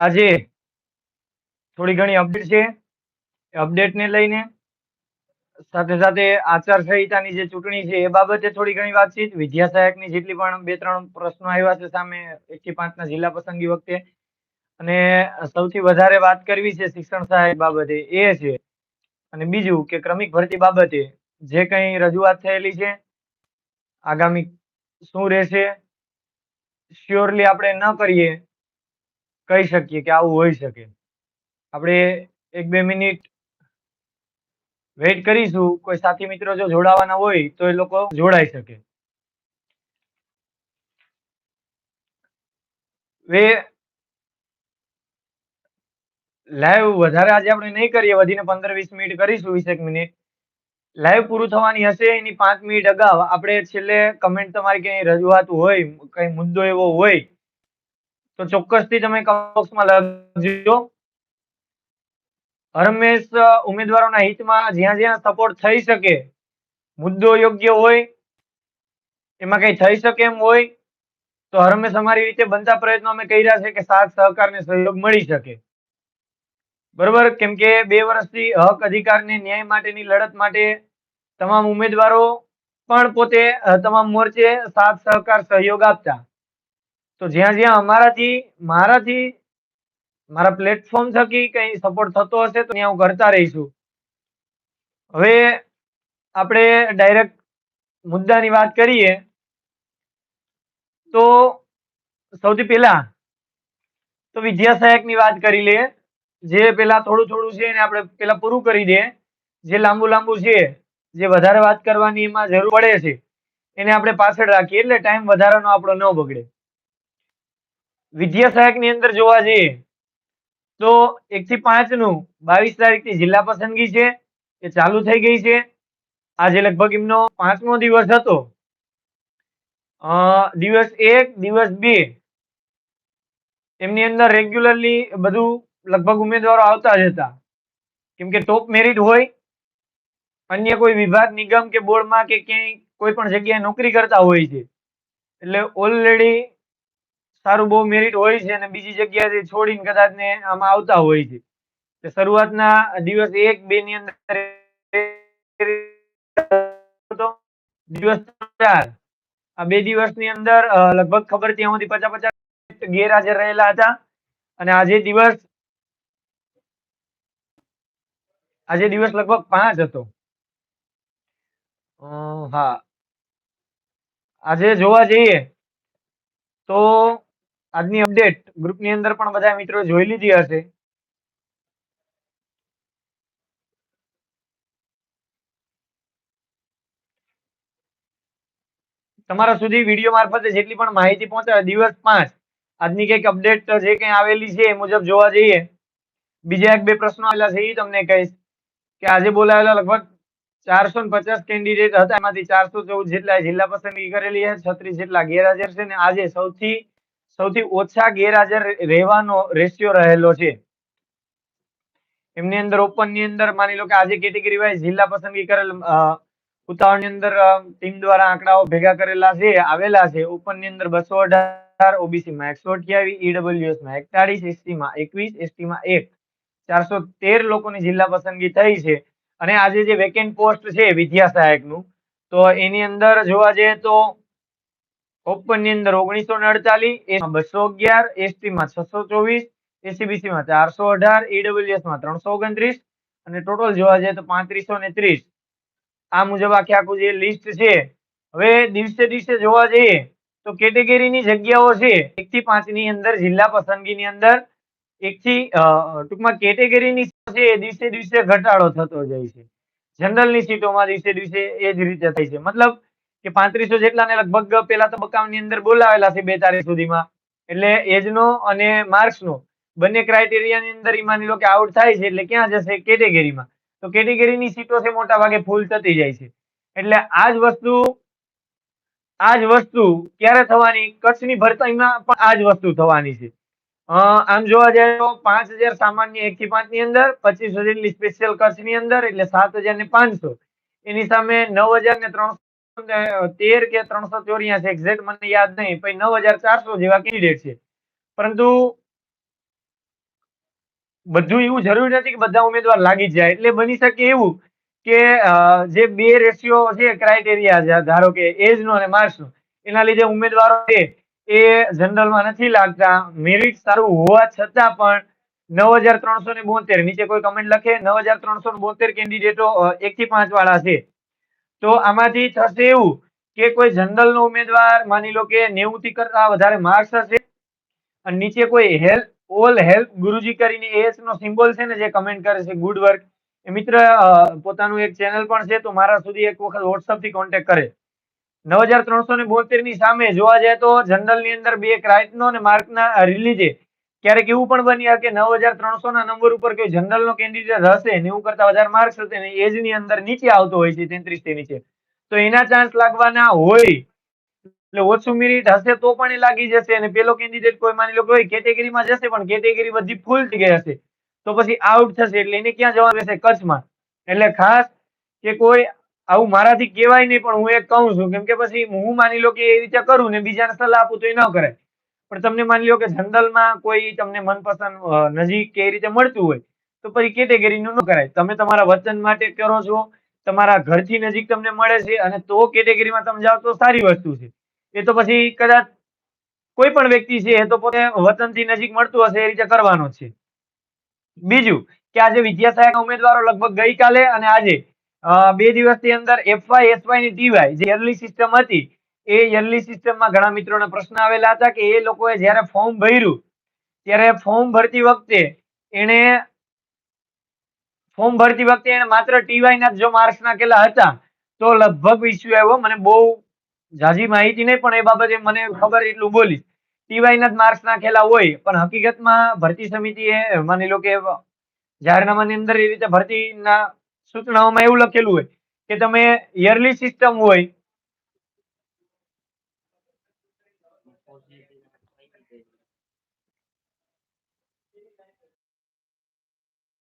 આજે થોડી ઘણી અપડેટ છે. અપડેટ ને લઈને સાથે સાથે આચારસંહિતાની જે ચૂંટણી છે, એ બાબતે થોડી ઘણી વાતચીત વિદ્યા સહાયકની જેટલી પણ બે ત્રણ પ્રશ્નો આવ્યા છે સામે એક થી પાંચના જિલ્લા પસંદગી વખતે. અને સૌથી વધારે વાત કરવી છે શિક્ષણ સહાયક બાબતે એ છે અને બીજું કે ક્રમિક ભરતી બાબતે જે કંઈ રજૂઆત થયેલી છે, આગામી શું રહેશે શ્યોરલી આપણે ન કરીએ, કહી શકીએ કે આવું હોઈ શકે. આપણે એક બે મિનિટ વેઇટ કરીશું. કોઈ સાથી મિત્રો જો જોડાવાના હોય તો એ લોકો જોડાઈ શકે. વે લાઈવ વધારે આજે આપણે નહીં કરીએ, વધીને પંદર વીસ મિનિટ કરીશું, વીસેક મિનિટ. લાઈવ પૂરું થવાની હશે, એની પાંચ મિનિટ અગાઉ. આપણે છેલ્લે કમેન્ટ તમારી કઈ રજૂઆત હોય, કઈ મુદ્દો એવો હોય, તો ચોક્કસથી તમે કમેન્ટમાં લખજો. હરમેશ ઉમેદવારોના હિતમાં જ્યાં જ્યાં સપોર્ટ થઈ શકે, મુદ્દો યોગ્ય હોય, એમાં કઈ થઈ શકે એમ હોય, તો હરમેશ અમારી રીતે બનતા પ્રયત્નો અમે કર્યા છે કે સાથ સહકાર ને સહયોગ મળી શકે. બરોબર? કેમ કે બે વર્ષથી હક અધિકાર ને ન્યાય માટેની લડત માટે તમામ ઉમેદવારો પણ પોતે તમામ મોરચે સાથ, સહકાર, સહયોગ આપતા. તો જ્યાં જ્યાં અમારાથી, મારાથી, મારા પ્લેટફોર્મ થકી કઈ સપોર્ટ થતો હશે તો ત્યાં હું કરતા રહીશું હવે આપણે ડાયરેક્ટ મુદ્દાની વાત કરીએ, તો સૌથી પહેલા તો વિદ્યા સહાયકની વાત કરી લઈએ. જે પેલા થોડું થોડું છે એને આપણે પેલા પૂરું કરી દઈએ જે લાંબુ લાંબુ છે જે વધારે વાત કરવાની એમાં જરૂર પડે છે, એને આપણે પાછળ રાખીએ. એટલે ટાઈમ વધારાનો આપણો ન બગડે. વિદ્યા સહાયકની અંદર જોવા જઈએ, તો એક થી પાંચનું બાવીસ તારીખથી જિલ્લા પસંદગી છે, એ ચાલુ થઈ ગઈ છે. આજે લગભગ એમનો પાંચમો દિવસ હતો. દિવસ એક, દિવસ બે, એમની અંદર રેગ્યુલરલી બધું લગભગ ઉમેદવારો આવતા જ હતા. કેમ કે ટોપ મેરિટ હોય અન્ય કોઈ વિભાગ, નિગમ કે બોર્ડમાં કે ક્યાંય કોઈ પણ જગ્યાએ નોકરી કરતા હોય છે. એટલે ઓલરેડી સારું બહુ મેરિટ હોય છે અને બીજી જગ્યાએથી છોડીને કદાચ ને આમાં આવતા હોય છે. શરૂઆતના દિવસ એક, બે ની અંદર દિવસ ચાર. આ બે દિવસની અંદર લગભગ ખબર ત્યાં સુધી પચાસ પચાસ ગેરહાજર રહેલા હતા. અને આજે દિવસ આજે દિવસ લગભગ પાંચ હતો. હા. આજે જોવા જઈએ તો આજની અપડેટ ગ્રુપની અંદર પણ બધા મિત્રો જોઈ લીધી હશે. તમારા સુધી વીડિયો મારફતે જેટલી પણ માહિતી પહોંચે દિવસ પાંચ આજની કંઈક અપડેટ જે કઈ આવેલી છે એ મુજબ જોવા જઈએ. બીજા એક બે પ્રશ્નો આવેલા છે એ તમને કહીશ કે આજે બોલાવેલા લગભગ ચારસો પચાસ કેન્ડિડેટ હતા. એમાંથી ચારસો ચૌદ જેટલા જિલ્લા પસંદગી કરેલી છે. છત્રીસ જેટલા ગેરહાજર છે. ને આજે સૌથી સૌથી ઓછા ગેરહાજર રહેવાનો રેશિયો રહેલો છે. એમની અંદર ઓપનની અંદર માની લો કે આજે કેટેગરી વાઇઝ જિલ્લા પસંદગી કરેલ ઉતાવળની અંદર ટીમ દ્વારા આંકડાઓ ભેગા કરેલા છે, આવેલા છે. ઓપનની અંદર બસો અઢાર ઓબીસી માં એકસો અઠ્યાવીસ ઈડબ્લ્યુએસમાં એકતાળીસ એસટી માં એકવીસ એસટી માં એક. ચારસો તેર લોકોની જિલ્લા પસંદગી થઈ છે. અને આજે જે વેકેન્ટ પોસ્ટ છે વિદ્યા સહાયકનું તો એની અંદર જોવા જઈએ તો ઓપનની અંદર ઓગણીસો ને અડતાલીસ બસો અગિયાર એસટી માં છસો ચોવીસ એસીબીસી માં ચારસો અઢાર ઈડબ્લ્યુએસમાં ત્રણસો ઓગણત્રીસ અને ટોટલ જોવા જઈએ તો પાંત્રીસો ને ત્રીસ. આ મુજબ આખે આખું જે લિસ્ટ છે, હવે દિવસે દિવસે જોવા જઈએ તો કેટેગરીની જગ્યાઓ છે, એક થી પાંચની અંદર જિલ્લા પસંદગીની અંદર એક થી ટૂંકમાં કેટેગરીની એ દિવસે દિવસે ઘટાડો થતો જાય છે. જનરલની સીટોમાં દિવસે દિવસે એ જ રીતે થાય છે. મતલબ કે પાંત્રીસો જેટલાને લગભગ પેલા તબક્કાની અંદર બોલાવેલા છે બે તારીખ સુધીમાં. એટલે એજનો અને માર્ક્સનો બંને ક્રાઇટેરિયાની અંદર માની લો કે આઉટ થાય છે એટલે ક્યાં જશે? કેટેગરીમાં. તો કેટેગરીની સીટો છે મોટા ભાગે ફૂલ થતી જાય છે. એટલે આ જ વસ્તુ આ જ વસ્તુ ક્યારે થવાની? કચ્છની ભરતાઈમાં પણ આ જ વસ્તુ થવાની છે. આમ જોવા જાય તો પાંચ હજાર સામાન્ય એક થી પાંચની અંદર, પચીસ હજાર સ્પેશિયલ કચ્છની અંદર, એટલે સાત હજાર ને પાંચસો. એની સામે નવ હજાર ને ત્રણસો તેર કે ત્રણસો ચોર્યાસી એક્ઝેક્ટ મને યાદ નહીં પછી નવ હજાર ચારસો જેવા કેન્ડિડેટ છે. પરંતુ બધું એવું જરૂરી નથી કે બધા ઉમેદવાર લાગી જાય. એટલે બની શકે એવું કે જે બે રેશિયો છે ક્રાઇટેરિયા ધારો કે એજ નો અને માર્ક્સ નો, એના લીધે ઉમેદવારો છે એ જનરલમાં નથી લાગતા. મેરિટ સારું હોવા છતાં પણ નવ હજાર ત્રણસો ને બોતેર, નીચે કોઈ કમેન્ટ લખે, નવ હજાર ત્રણસો બોતેર કેન્ડિડેટો એક થી પાંચ વાળા છે. તો આમાંથી થશે એવું કે કોઈ જનરલ નો ઉમેદવાર માની લો કે નેવું થી કરતા વધારે માર્ક્સ હશે અને નીચે કોઈ હેલ્પ, ઓલ હેલ્પ ગુરુજી કરીને એસ નો સિમ્બોલ છે ને જે કમેન્ટ કરે છે ગુડ વર્ક એ મિત્ર પોતાનું એક ચેનલ પણ છે તો મારા સુધી એક વખત વોટ્સઅપથી કોન્ટેક્ટ કરે. નવ હજાર ત્રણસો ને બોતેરની સામે જોવા જાય તો જનરલની અંદર બે ક્યારેક એવું પણ બની કે નવ હજાર ત્રણસો ના નંબર ઉપર કોઈ જનરલ નો કેન્ડિડેટ હશે નેવું કરતા વધારે માર્ક્સ હશે એજની અંદર નીચે આવતો હોય છે તેત્રીસ નીચે. તો એના ચાન્સ લાગવાના હોય. એટલે ઓછું મિરિટ હશે તો પણ લાગી જશે અને પેલો કેન્ડિડેટ કોઈ માની લો કોઈ કેટેગરીમાં જશે પણ કેટેગરી બધી ફૂલ થઈ ગઈ હશે. તો પછી આઉટ થશે એટલે એને ક્યાં જવા રહેશે કચ્છમાં. એટલે ખાસ કે કોઈ આવું મારાથી કહેવાય નહીં, પણ હું એક કહું છું, કેમ કે પછી હું માની લો કે એ રીતે કરું ને, બીજાને સલાહ આપું તો એ ન કરાય પણ તમને માની લો કે જનરલમાં કોઈ તમને મનપસંદ નજીક કે એ રીતે મળતું હોય, તો પછી કેટેગરીનું ન કરાય. તમે તમારા વચન માટે કરો છો, તમારા ઘરથી નજીક તમને મળે છે, અને તો કેટેગરીમાં તમે જાઓ તો સારી વસ્તુ છે. એ તો પછી કદાચ કોઈ પણ વ્યક્તિ છે, એ તો પોતે વતનથી નજીક મળતું હશે, એ રીતે કરવાનો છે. બીજું કે આજે વિદ્યા સહાયક ઉમેદવારો લગભગ ગઈકાલે અને આજે બે દિવસની અંદર એફવાય એસવાયની ટીવાય જે યરલી સિસ્ટમ હતી, એ યરલી સિસ્ટમમાં ઘણા મિત્રોને પ્રશ્ન આવેલા હતા કે એ લોકોએ જ્યારે ફોર્મ ભર્યું, ત્યારે ફોર્મ ભરતી વખતે એને ફોર્મ ભરતી વખતે એને માત્ર ટીવાયના જો માર્ક્સ નાખેલા હતા, તો લગભગ ઇસ્યુ આવ્યો. મને બહુ ઝાઝી માહિતી નહીં, પણ એ બાબતે મને ખબર એટલું બોલી. ટીવાયના જ માર્ક્સ નાખેલા હોય, પણ હકીકતમાં ભરતી સમિતિએ માની લો કે જાહેરનામાની અંદર એ રીતે ભરતીના સૂચનાઓમાં એવું લખેલું હોય કે તમે યરલી સિસ્ટમ હોય